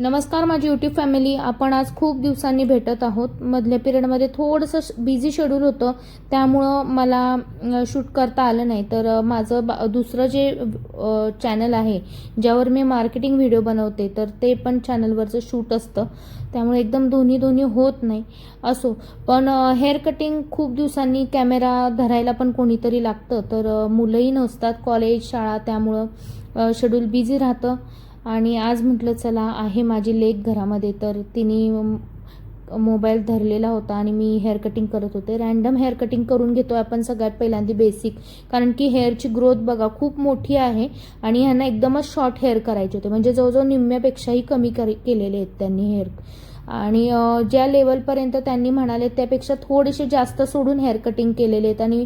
नमस्कार माझी YouTube family आपण आज खूप दिवसांनी भेटत आहोत. मधल्या पिरियडमध्ये थोडंसं बिझी शेड्यूल होतं. त्यामुळं मला शूट करता आलं नाही. तर माझं बा दुसरं जे चॅनल आहे ज्यावर मी मार्केटिंग व्हिडिओ बनवते तर ते पण चॅनलवरचं शूट असतं. त्यामुळे एकदम दोन्ही दोन्ही होत नाही. असो पण हेअर कटिंग खूप दिवसांनी कॅमेरा धरायला पण कोणीतरी लागतं. तर मुलंही नसतात कॉलेज शाळा. त्यामुळं शेड्यूल बिझी राहतं. आणि आज म्हटलं चला आहे माझी लेक घरामध्ये. तर तिने मोबाईल धरलेला होता आणि मी हेअर कटिंग करत होते. रॅन्डम हेअर कटिंग करून घेतो आपण सगळ्यात पहिल्यांदा बेसिक. कारण की हेअरची ग्रोथ बघा खूप मोठी आहे आणि ह्यांना एकदमच शॉर्ट हेअर करायचे होते. म्हणजे जवळजवळ निम्म्यापेक्षाही कमी कर केलेले आहेत त्यांनी हेअर. आणि ज्या लेवलपर्यंत त्यांनी म्हणाले त्यापेक्षा थोडेसे जास्त सोडून हेअर कटिंग केलेले आहेत. आणि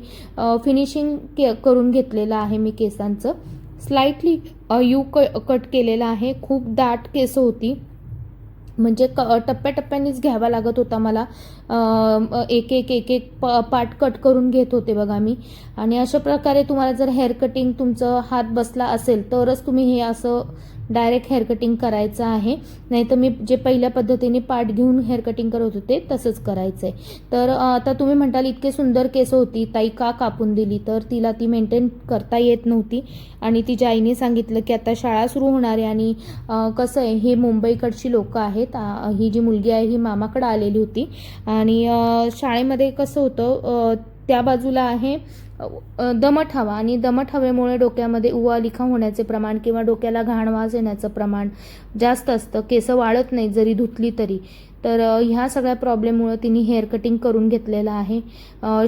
फिनिशिंग के करून घेतलेलं आहे मी केसांचं. स्लाइटली यू क कट केलेला आहे. खूप दाट केस होती. म्हणजे क टप्प्याटप्प्यानेच घ्यावा लागत होता मला. एक एक एक एक प पार्ट कट करून घेत होते बघा मी. आणि अशा प्रकारे तुम्हाला जर हेअर कटिंग तुमचं हात बसला असेल तरच तुम्ही हे असं डायरेक्ट हेअर कटिंग करायचं आहे. नाही तर मी जे पहिल्या पद्धतीने पार्ट घेऊन हेअर कटिंग करत होते तसंच करायचं आहे तर आता तुम्ही म्हणताल इतके सुंदर केस होती ताई का कापून दिली? तर तिला ती मेंटेन करता येत नव्हती. आणि तिच्या आईने सांगितलं की आता शाळा सुरू होणार आहे आणि कसं आहे हे मुंबईकडची लोकं आहेत. ही जी मुलगी आहे ही मामाकडं आलेली होती. आणि शाळेमध्ये कसं होतं त्या बाजूला आहे दमट हवा आणि दमट हवेमुळे डोक्यामध्ये उवालिखा होण्याचे प्रमाण किंवा डोक्याला घाण वास येण्याचं प्रमाण जास्त असतं. केसं वाळत नाही जरी धुतली तरी. तर ह्या सगळ्या प्रॉब्लेममुळं तिने हेअर कटिंग करून घेतलेलं आहे.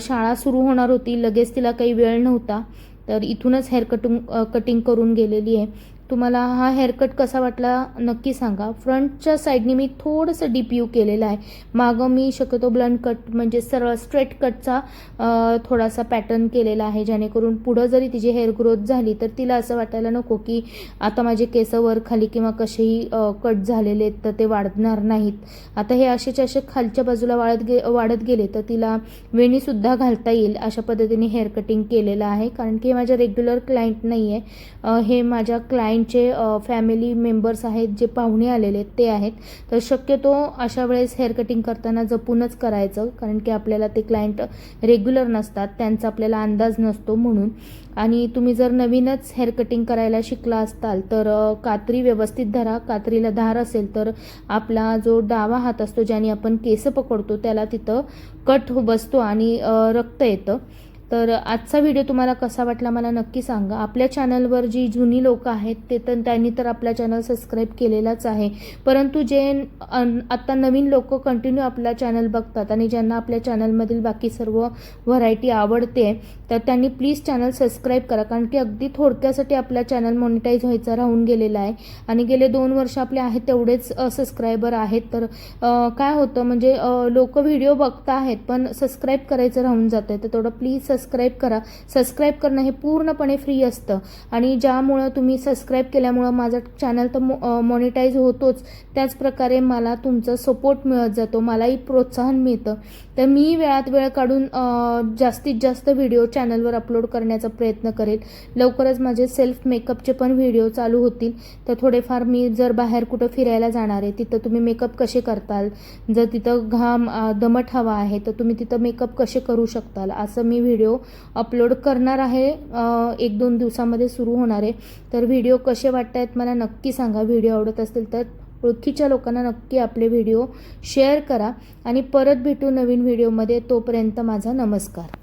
शाळा सुरू होणार होती. लगेच तिला काही वेळ नव्हता. तर इथूनच हेअर कटिंग कटिंग करून गेलेली आहे. तुम्हाला हा हेअरकट कसा वाटला नक्की सांगा. फ्रंटच्या साईडने मी थोडंसं डीप यू केलेलं आहे. मागं मी शक्यतो ब्लंट कट म्हणजे सरळ स्ट्रेट कटचा थोडासा पॅटर्न केलेला आहे. जेणेकरून पुढं जरी तिची हेअर ग्रोथ झाली तर तिला असं वाटायला नको की आता माझे केस वर खाली किंवा कसेही कट झालेले आहेत तर ते वाढणार नाहीत. आता हे असेच असे खालच्या बाजूला वाढत गे वाढत गेले तर तिला वेणीसुद्धा घालता येईल अशा पद्धतीने हेअर कटिंग केलेलं आहे. कारण की हे माझ्या रेग्युलर क्लायंट नाही आहे हे माझ्या क्लायंट क्लायंटचे फॅमिली मेंबर्स आहेत जे पाहुणे आलेले आहेत ते आहेत. तर शक्यतो अशा वेळेस हेअर कटिंग करताना जपूनच करायचं कारण की आपल्याला ते क्लायंट रेग्युलर नसतात त्यांचा आपल्याला अंदाज नसतो म्हणून. आणि तुम्ही जर नवीनच हेअर कटिंग करायला शिकला असताल तर कात्री व्यवस्थित धरा. कात्रीला धार असेल तर आपला जो डावा हात असतो ज्याने आपण केस पकडतो त्याला तिथं कट बसतो आणि रक्त येतं. तर आजचा व्हिडिओ तुम्हाला कसा वाटला मला नक्की सांगा. आपल्या चॅनलवर जी जुनी लोकं आहेत ते तर त्यांनी तर आपला चॅनल सबस्क्राईब केलेलाच आहे. परंतु जे अन- आत्ता नवीन लोक कंटिन्यू आपला चॅनल बघतात आणि ज्यांना आपल्या चॅनलमधील बाकी सर्व व्हरायटी आवडते तर त्यांनी प्लीज चॅनल सबस्क्राईब करा. कारण की अगदी थोडक्यासाठी आपला चॅनल मॉनिटाईज व्हायचा राहून गेलेला आहे. आणि गेले दोन वर्ष आपले आहेत तेवढेच सबस्क्रायबर आहेत. तर काय होतं म्हणजे लोक व्हिडिओ बघता आहेत पण सबस्क्राईब करायचं राहून जातं तर तेवढं प्लीज सबस्क्राईब करा. सबस्क्राईब करणं हे पूर्णपणे फ्री असतं. आणि ज्यामुळं तुम्ही सबस्क्राईब केल्यामुळं माझं चॅनल तर मॉनिटाईज होतोच. त्याचप्रकारे मला तुमचं सपोर्ट मिळत जातो. मलाही प्रोत्साहन मिळतं. तर मी वेळात वेळ काढून जास्तीत जास्त व्हिडिओ चॅनलवर अपलोड करण्याचा प्रयत्न करेल. लवकरच माझे सेल्फ मेकअपचे पण व्हिडिओ चालू होतील. तर थोडेफार मी जर बाहेर कुठं फिरायला जाणार आहे तिथं तुम्ही मेकअप कसे करताल? जर तिथं घाम दमट हवा आहे तर तुम्ही तिथं मेकअप कसे करू शकताल? असं मी व्हिडिओ व्हिडिओ अपलोड करणार आहे एक दोन दिवसामध्ये सुरू होणार आहे. तर व्हिडिओ कसे वाटत आहेत मला नक्की सांगा. व्हिडिओ आवडत असतील तर ओळखीच्या लोकांना नक्की आपले व्हिडिओ शेअर करा. आणि परत भेटू नवीन व्हिडिओमध्ये तोपर्यंत माझा नमस्कार.